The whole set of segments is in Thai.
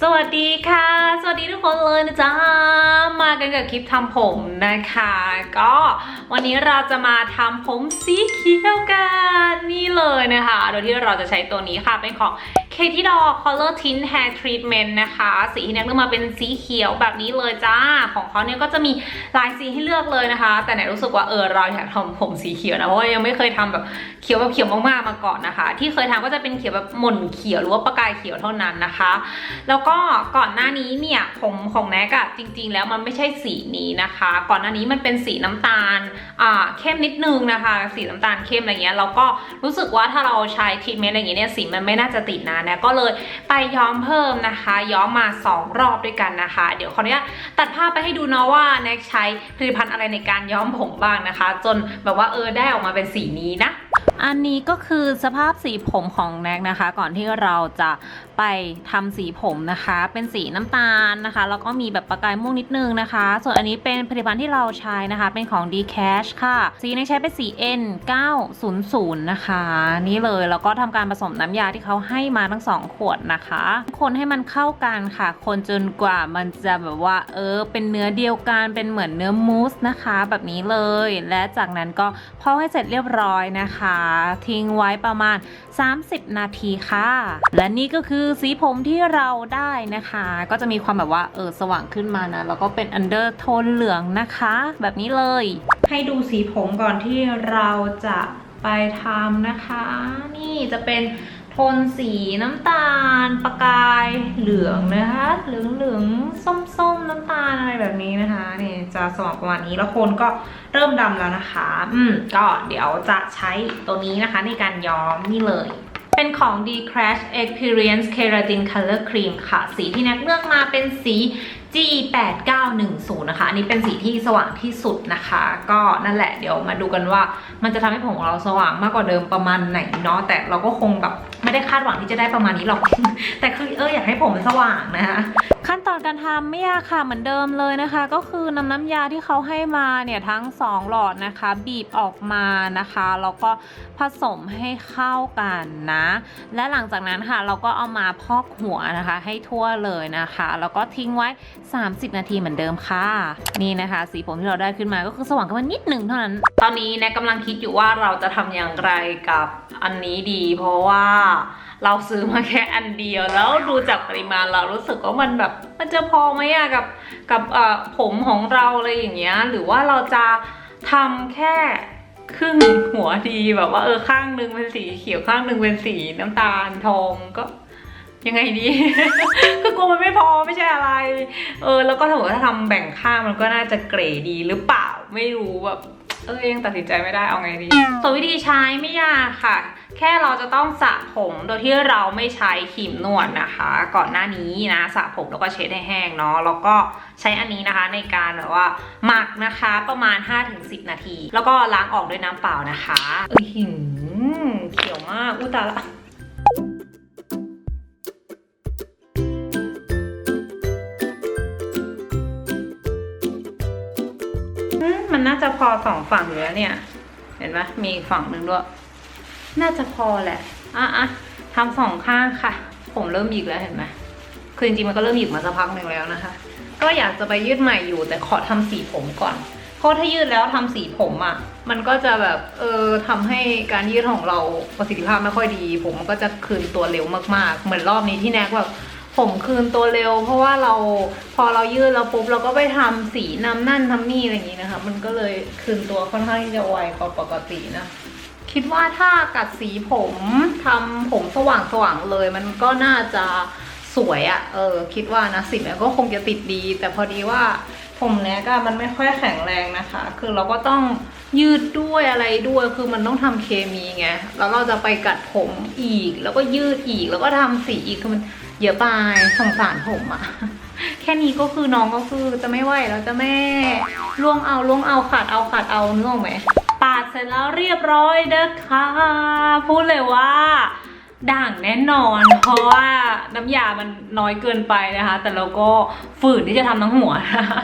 สวัสดีค่ะ วัสดีทุกคนเลยนะจ๊ะ มากันกับคลิปทำผมนะคะ ก็วันนี้เราจะมาทำผมสีเขียวกันนี่เลยนะคะ โดยที่เราจะใช้ตัวนี้ค่ะ เป็นของ Katie Doll Color Tint Hair Treatment นะคะ สีที่แนกเลือกมาเป็นสีเขียวแบบนี้เลยจ้า ของเขาเนี่ยก็จะมีหลายสีให้เลือกเลยนะคะ แต่แนรู้สึกว่าเออเราอยากทำผมสีเขียวนะ เพราะว่ายังไม่เคยทำแบบเขียวแบบเขียวมากๆมาก่อนนะคะ ที่เคยทำก็จะเป็นเขียวแบบหม่นเขียวหรือว่าประกายเขียวเท่านั้นนะคะ แล้วก็ก่อนหน้านี้เนี่ยผมของแน็กอะจริง ๆ แล้วมันไม่ใช่สีนี้นะคะ ก่อนหน้านี้มันเป็นสีน้ำตาลอ่าเข้มนิดนึงนะคะ สีน้ำตาลเข้มอะไรเงี้ยแล้วก็รู้สึกว่าถ้าเราใช้ทรีทเมนต์อะไรเงี้ยเนี่ยสีมันไม่น่าจะติดนะแน็กก็เลยไปย้อมเพิ่มนะคะ ย้อมมา 2 รอบด้วยกันนะคะ เดี๋ยวขออนุญาตตัดภาพไปให้ดูเนาะว่าแน็กใช้ผลิตภัณฑ์อะไรในการย้อมผมบ้างนะคะ จนแบบว่าเออได้ออกมาเป็นสีนี้นะ อันนี้ก็คือสภาพสีผมของแน็กนะคะ ก่อนที่เราจะไปทำสีผมนะคะ เป็นสีน้ำตาลนะคะ แล้วก็มีแบบประกายม่วงนิดนึงนะคะ ส่วนอันนี้เป็นผลิตภัณฑ์ที่เราใช้นะคะ เป็นของ d c a s h ค่ะ สีแน็กใช้เป็นสี N 900นะคะ นี่เลยแล้วก็ทำการผสมน้ำยาที่เขาให้มาทั้งสองขวดนะคะ คนให้มันเข้ากันค่ะ คนจนกว่ามันจะแบบว่า เออ เป็นเนื้อเดียวกันเป็นเหมือนเนื้อมูสนะคะ แบบนี้เลย และจากนั้นก็พอให้เสร็จเรียบร้อยนะคะทิ้งไว้ประมาณ 30 นาทีค่ะ และนี่ก็คือสีผมที่เราได้นะคะ ก็จะมีความแบบว่าเออสว่างขึ้นมานะแล้วก็เป็นอันเดอร์โทนเหลืองนะคะ แบบนี้เลย ให้ดูสีผมก่อนที่เราจะไปทำนะคะ นี่จะเป็น โทนสีน้ำตาล ประกายเหลืองนะคะ เหลืองเหลืองส้มส้มๆน้ำตาลอะไรแบบนี้นะคะเนี่ยจะสว่างประมาณนี้แล้วโคนก็เริ่มดำแล้วนะคะ อืมก็เดี๋ยวจะใช้ตัวนี้นะคะในการย้อมนี่เลย เป็นของ D Crash Experience Keratin Color Cream ค่ะ สีที่แนกเลือกมาเป็นสี G8910 นะคะ อันนี้เป็นสีที่สว่างที่สุดนะคะ ก็นั่นแหละเดี๋ยวมาดูกันว่ามันจะทำให้ผมของเราสว่างมากกว่าเดิมประมาณไหนเนาะ แต่เราก็คงแบบไม่ได้คาดหวังที่จะได้ประมาณนี้หรอก แต่คือเอออยากให้ผมมันสว่างนะคะ ขั้นตอนการทำไม่ยากค่ะเหมือนเดิมเลยนะคะ ก็คือนำน้ำยาที่เขาให้มาเนี่ยทั้ง 2 หลอดนะคะ บีบออกมานะคะแล้วก็ผสมให้เข้ากันนะ และหลังจากนั้นค่ะเราก็เอามาพอกหัวนะคะ ให้ทั่วเลยนะคะ แล้วก็ทิ้งไว้ 30 นาทีเหมือนเดิมค่ะนี่นะคะ สีผมที่เราได้ขึ้นมาก็คือสว่างขึ้นมานิดหนึ่งเท่านั้น ตอนนี้นกกำลังคิดอยู่ว่าเราจะทำอย่างไรกับอันนี้ดี เพราะว่าเราซื้อมาแค่อันเดียวแล้วดูจากปริมาณเรารู้สึกว่ามันแบบมันจะพอไหมอะกับกับผมของเราอะไรอย่างเงี้ยหรือว่าเราจะทำแค่ครึ่งหัวดีแบบว่าเออข้างหนึงเป็นสีเขียวข้างหนึงเป็นสีน้ำตาลทองก็ยังไงดีคือกลัวมันไม่พอไม่ใช่อะไร เออ แล้วก็ถ้าเกิดว่าถ้าทำแบ่งข้างมันก็น่าจะเกรดดีหรือเปล่าไม่รู้แบบเออยังตัดสินใจไม่ได้เอาไงดีส่วนวิธีใช้ไม่ยากค่ะ แค่เราจะต้องสระผมโดยที่เราไม่ใช้ครีมนวดนะคะ ก่อนหน้านี้นะสระผมแล้วก็เช็ดให้แห้งเนาะแล้วก็ใช้อันนี้นะคะในการแบบว่าหมักนะคะประมาณ 5-10 นาที แล้วก็ล้างออกด้วยน้ำเปล่านะคะเอ้ยหืมเขียวมากอุตาละมันน่าจะพอสองฝั่งอยู่แล้วเนี่ย เห็นปะมีอีฝั่งหนึ่งด้วย น่าจะพอแหละ อะอะทำสองข้างค่ะ ผมเริ่มหยิกแล้วเห็นไหมคือจริงๆมันก็เริ่มหยิกมาสักพักหนึ่งแล้วนะคะ ก็อยากจะไปยืดใหม่อยู่แต่ขอทำสีผมก่อน เพราะถ้ายืดแล้วทำสีผมอะ่ะ มันก็จะแบบเออทำให้การยืดของเราประสิทธิภาพไม่ค่อยดี ผมมันก็จะคืนตัวเร็วมากๆ เหมือนรอบนี้ที่แนกแบบผมคืนตัวเร็ว เพราะว่าเราพอเรายืดแล้วปุ๊บเราก็ไปทำสีนำนั่นทำนี่อะไรอย่างนี้นะคะ มันก็เลยคืนตัวค่อนข้างที่จะไวกว่าปกตินะ คิดว่าถ้ากัดสีผมทำผมสว่างสว่างๆเลย มันก็น่าจะสวยอะ่ะ เออ คิดว่านะสีมันก็คงจะติดดี แต่พอดีว่าผมเนี้ยก็มันไม่ค่อยแข็งแรงนะคะ คือเราก็ต้องยืดด้วยอะไรด้วย คือมันต้องทำเคมีไง แล้วเราจะไปกัดผมอีก แล้วก็ยืดอีก แล้วก็ทำสีอีก คือมันเยอะไปสงสารผมอะแค่นี้ก็คือน้องก็คือจะไม่ไหวแล้วจะแม่ล่วงเอาล่วงเอาขาดเอาขาดเอาเนึกอไหม ดเสร็จแล้วเรียบร้อยเด้อค่ะพูดเลยว่าด่างแน่นอน เพราะว่าน้ำยามันน้อยเกินไปนะคะ แต่เราก็ฝืนที่จะทำทั้งหัวนะคะ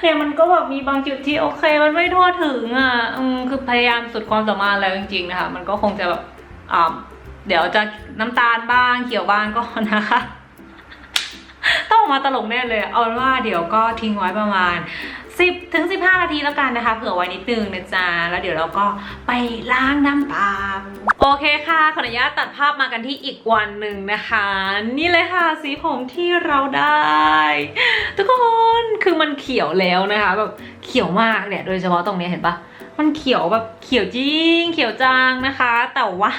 เนี่ยมันก็แบบมีบางจุดที่โอเค มันไม่ทั่วถึงอะคือพยายามสุดความสามารถแล้วจริงๆนะคะ มันก็คงจะแบบอ่าเดี๋ยวจะน้ำตาลบ้างเขียวบ้างก็นะคะต้อกมาตลกแน่เลย เอาว่าเดี๋ยวก็ทิ้งไว้ประมาณ 10ถึง15 นาทีแล้วกันนะคะ เผื่อไว้นิดนึงนะจ๊ะ แล้วเดี๋ยวเราก็ไปล้างน้ำตาลโอเคค่ะ ขออนุญาตตัดภาพมากันที่อีกวันหนึ่งนะคะ นี่เลยค่ะสีผมที่เราได้ ทุกคนคือมันเขียวแล้วนะคะแบบเขียวมากเนี่ยโดยเฉพาะตรงนี้เห็นปะ มันเขียวแบบเขียวจริง เขียวจางนะคะ แต่ว่า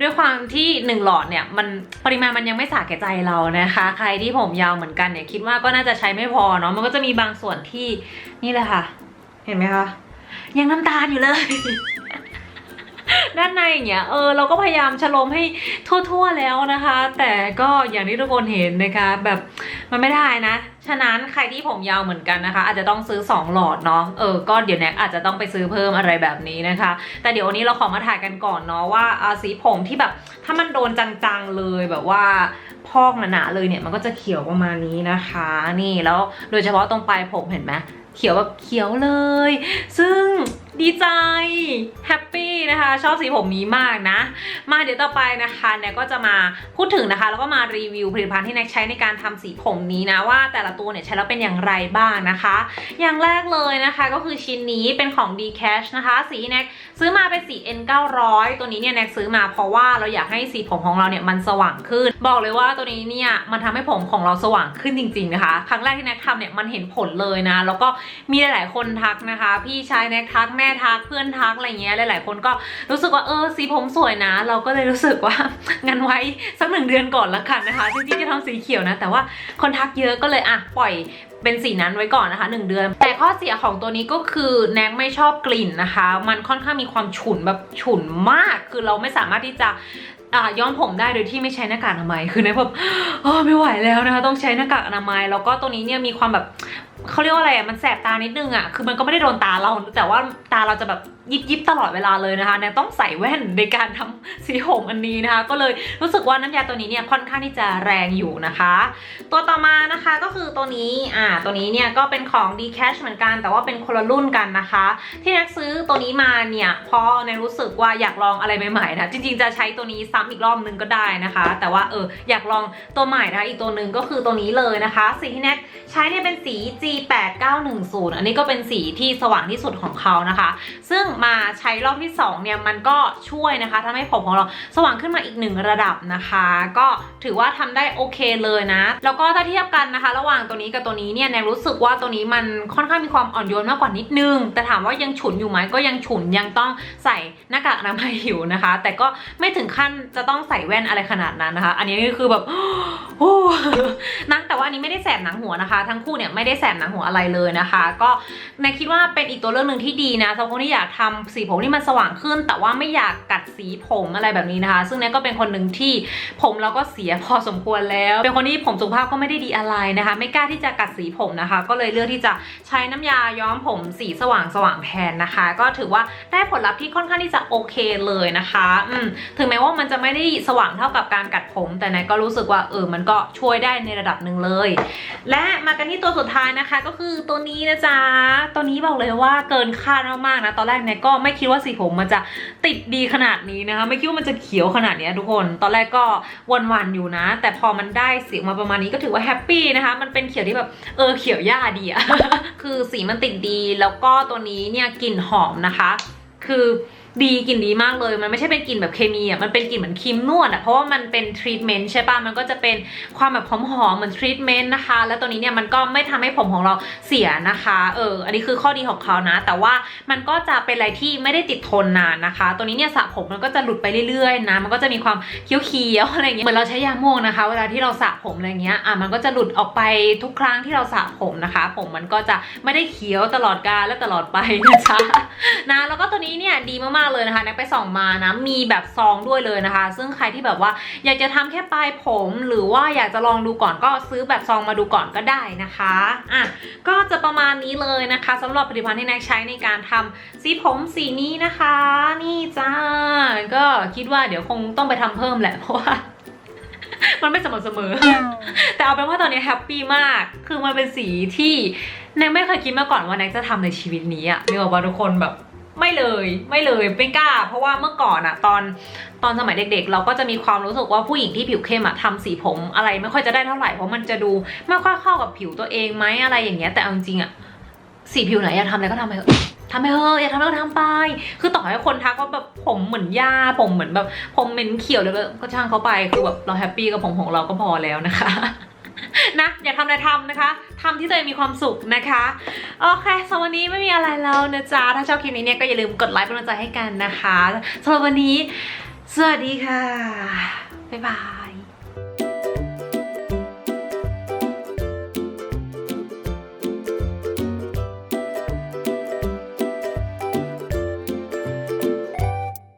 ด้วยความที่หนึ่งหลอดเนี่ยมันปริมาณมันยังไม่สาแก่ใจเรานะคะ ใครที่ผมยาวเหมือนกันเนี่ยคิดว่าก็น่าจะใช้ไม่พอเนาะมันก็จะมีบางส่วนที่นี่เลยค่ะ เห็นไหมคะยังน้ำตาลอยู่เลยด้านในอย่างเงี้ยเออเราก็พยายามชะลมให้ทั่ว ๆ แล้วนะคะ แต่ก็อย่างที่ทุกคนเห็นนะคะ แบบมันไม่ได้นะ ฉะนั้นใครที่ผมยาวเหมือนกันนะคะ อาจจะต้องซื้อ 2 หลอดเนาะเออก็เดี๋ยวแน็กอาจจะต้องไปซื้อเพิ่มอะไรแบบนี้นะคะ แต่เดี๋ยววันนี้เราขอมาถ่ายกันก่อนเนาะว่าอาสีผมที่แบบถ้ามันโดนจังๆเลยแบบว่าพอกหนาๆเลยเนี่ยมันก็จะเขียวประมาณนี้นะคะ นี่แล้วโดยเฉพาะตรงปลายผมเห็นไหมเขียวแบบเขียวเลย ซึ่ง ดีใจแฮปปี้นะคะ ชอบสีผมนี้มากนะ มาเดี๋ยวต่อไปนะคะแน็กก็จะมาพูดถึงนะคะ แล้วก็มารีวิวผลิตภัณฑ์ที่แน็กใช้ในการทำสีผมนี้นะว่าแต่ละตัวเนี่ยใช้แล้วเป็นอย่างไรบ้างนะคะ อย่างแรกเลยนะคะก็คือชิ้นนี้เป็นของ d c a s h นะคะ สีแน็กซื้อมาเป็นสี N 900ตัวนี้เนี่ยแน็กซื้อมาเพราะว่าเราอยากให้สีผมของเราเนี่ยมันสว่างขึ้น บอกเลยว่าตัวนี้เนี่ยมันทำให้ผมของเราสว่างขึ้นจริง ๆนะคะ ครั้งแรกที่แน็กทำเนี่ยมันเห็นผลเลยนะ แล้วก็มีหลายๆคนทักนะคะ พี่ชายแน็กทักแม่ทักเพื่อนทักอะไรเงี้ยหลายๆ คนก็รู้สึกว่าเออสีผมสวยนะ เราก็เลยรู้สึกว่างั้นไว้สักหนึ่งเดือนก่อนละกันนะคะจริงๆจะทำสีเขียวนะ แต่ว่าคนทักเยอะก็เลยอะปล่อยเป็นสีนั้นไว้ก่อนนะคะ 1 เดือน แต่ข้อเสียของตัวนี้ก็คือแน็กไม่ชอบกลิ่นนะคะ มันค่อนข้างมีความฉุนแบบฉุนมาก คือเราไม่สามารถที่จะอ่าย้อมผมได้โดยที่ไม่ใช้หน้ากากอนามัย คือแน็กแบบไม่ไหวแล้วนะคะ ต้องใช้หน้ากากอนามัย แล้วก็ตัวนี้เนี่ยมีความแบบ เขาเรียกว่าอะไรอะมันแสบตานิดนึงอะคือมันก็ไม่ได้โดนตาเรา แต่ว่าตาเราจะแบบยิบยิบตลอดเวลาเลยนะคะแน็กต้องใส่แว่นในการทำสีผมอันนี้นะคะ ก็เลยรู้สึกว่าน้ำยาตัวนี้เนี่ยค่อนข้างที่จะแรงอยู่นะคะ ตัวต่อมานะคะก็คือตัวนี้อ่าตัวนี้เนี่ยก็เป็นของ d c a s h เหมือนกัน แต่ว่าเป็นคนละรุ่นกันนะคะ ที่นักซื้อตัวนี้มาเนี่ยเพราะในรู้สึกว่าอยากลองอะไรใหม่ๆนะจริงๆจะใช้ตัวนี้ซ้ำอีกรอบนึงก็ได้นะคะ แต่ว่าเอออยากลองตัวใหม่นะคะอีกตัวหนึ่งก็คือตัวนี้เลยนะคะ สีที่แน็กใช้เนี่ยเป็นสี8910 อันนี้ก็เป็นสีที่สว่างที่สุดของเขานะคะ ซึ่งมาใช้รอบที่สองเนี่ยมันก็ช่วยนะคะทำให้ผมของเราสว่างขึ้นมาอีกหนึ่งระดับนะคะ ก็ถือว่าทำได้โอเคเลยนะ แล้วก็ถ้าเทียบกันนะคะ ระหว่างตัวนี้กับตัวนี้เนี่ยแนนรู้สึกว่าตัวนี้มันค่อนข้างมีความอ่อนโยนมากกว่านิดนึง แต่ถามว่ายังฉุนอยู่ไหมก็ยังฉุนยังต้องใส่หน้ากากอนามัยอยู่นะคะ แต่ก็ไม่ถึงขั้นจะต้องใส่แว่นอะไรขนาดนั้นนะคะ อันนี้คือแบบโอ้นะแต่ว่าอันนี้ไม่ได้แสบหนังหัวนะคะ ทั้งคู่เนี่ยไม่ได้แสบหนังหัวอะไรเลยนะคะ ก็แนคิดว่าเป็นอีกตัวเลือกหนึ่งที่ดีนะสำหรับคนที่อยากทำสีผมที่มันสว่างขึ้น แต่ว่าไม่อยากกัดสีผมอะไรแบบนี้นะคะ ซึ่งแนนก็เป็นคนหนึ่งที่ผมเราก็เสียพอสมควรแล้ว เป็นคนที่ผมสุขภาพก็ไม่ได้ดีอะไรนะคะ ไม่กล้าที่จะกัดสีผมนะคะ ก็เลยเลือกที่จะใช้น้ำยาย้อมผมสีสว่างสว่างๆแทนนะคะ ก็ถือว่าได้ผลลัพธ์ที่ค่อนข้างที่จะโอเคเลยนะคะอืมถึงแม้ว่ามันจะไม่ได้สว่างเท่ากับการกัดผม แต่แนนก็รู้สึกว่าเออมันก็ช่วยได้ในระดับหนึ่งเลย และมากันที่ตัวสุดท้ายนะคะก็คือตัวนี้นะจ๊ะตัวนี้บอกเลยว่าเกินคาดมากๆนะตอนแรกเนี่ยก็ไม่คิดว่าสีผมมันจะติดดีขนาดนี้นะคะ ไม่คิดว่ามันจะเขียวขนาดนี้ทุกคน ตอนแรกก็วันๆอยู่นะ แต่พอมันได้สีมาประมาณนี้ก็ถือว่าแฮปปี้นะคะ มันเป็นเขียวที่แบบเออเขียวหญ้าดีอะคือสีมันติดดีแล้วก็ตัวนี้เนี่ยกลิ่นหอมนะคะ คือ ดีกลิ่นดีมากเลย มันไม่ใช่เป็นกลิ่นแบบเคมีอะมันเป็นกลิ่นเหมือนครีมนวดอะเพราะว่ามันเป็นทรีทเมนต์ใช่ปะมันก็จะเป็นความแบบหอมๆเหมือนทรีทเมนต์นะคะ แล้วตัวนี้เนี่ยมันก็ไม่ทำให้ผมของเราเสียนะคะเอออันนี้คือข้อดีของเขานะ แต่ว่ามันก็จะเป็นอะไรที่ไม่ได้ติดทนนานนะคะ ตัวนี้เนี่ยสระผมมันก็จะหลุดไปเรื่อยๆนะ มันก็จะมีความเขียวๆอะไรเงี้ยเหมือนเราใช้ยาม่วงนะคะ เวลาที่เราสระผมอะไรเงี้ยอะมันก็จะหลุดออกไปทุกครั้งที่เราสระผมนะคะ ผมมันก็จะไม่ได้เขียวตลอดกาลและตลอดไปนะจ๊ะนะแล้วก็ตัวนี้เนี่ยดีมากๆเลยนะคะแน็กไปส่องมานะมีแบบซองด้วยเลยนะคะ ซึ่งใครที่แบบว่าอยากจะทำแค่ปลายผม หรือว่าอยากจะลองดูก่อนก็ซื้อแบบซองมาดูก่อนก็ได้นะคะอะก็จะประมาณนี้เลยนะคะสำหรับผลิตภัณฑ์ที่แน็กใช้ในการทำสีผมสีนี้นะคะ นี่จ้าก็คิดว่าเดี๋ยวคงต้องไปทำเพิ่มแหละเพราะว่ามันไม่สม่ำเสมอ แต่เอาเป็นว่าตอนนี้แฮปปี้มาก คือมันเป็นสีที่แน็กไม่เคยคิดมาก่อนว่าแน็กจะทำในชีวิตนี้อะนึกออกว่าทุกคนแบบ ไม่เลยไม่เลยไม่กล้า เพราะว่าเมื่อก่อนอะตอนตอนสมัยเด็กๆ เราก็จะมีความรู้สึกว่าผู้หญิงที่ผิวเข้มอะทำสีผมอะไรไม่ค่อยจะได้เท่าไหร่เพราะมันจะดูไม่ค่อยเข้ากับผิวตัวเองไหมอะไรอย่างเงี้ยแต่เอาจริงอะสีผิวไหนอยากทำอะไรก็ทำไปเถอะทำไปเถอะอยากทำอะไรก็ทำไป คือต่อให้คนทักว่าแบบผมเหมือนหญ้าผมเหมือนแบบผมเหม็นเขียวเลยก็ช่างเขาไปคือแบบเราแฮปปี้กับผมของเราก็พอแล้วนะคะ นะอย่าทำอะไรทำนะคะทำที่ตัวเองมีความสุขนะคะโอเคสำหรับวันนี้ไม่มีอะไรแล้วนะจ๊ะถ้าชอบคลิปนี้เนี่ยก็อย่าลืมกดไลค์เป็นกำลังใจให้กันนะคะสำหรับวันนี้ สวัสดีค่ะบ๊ายบาย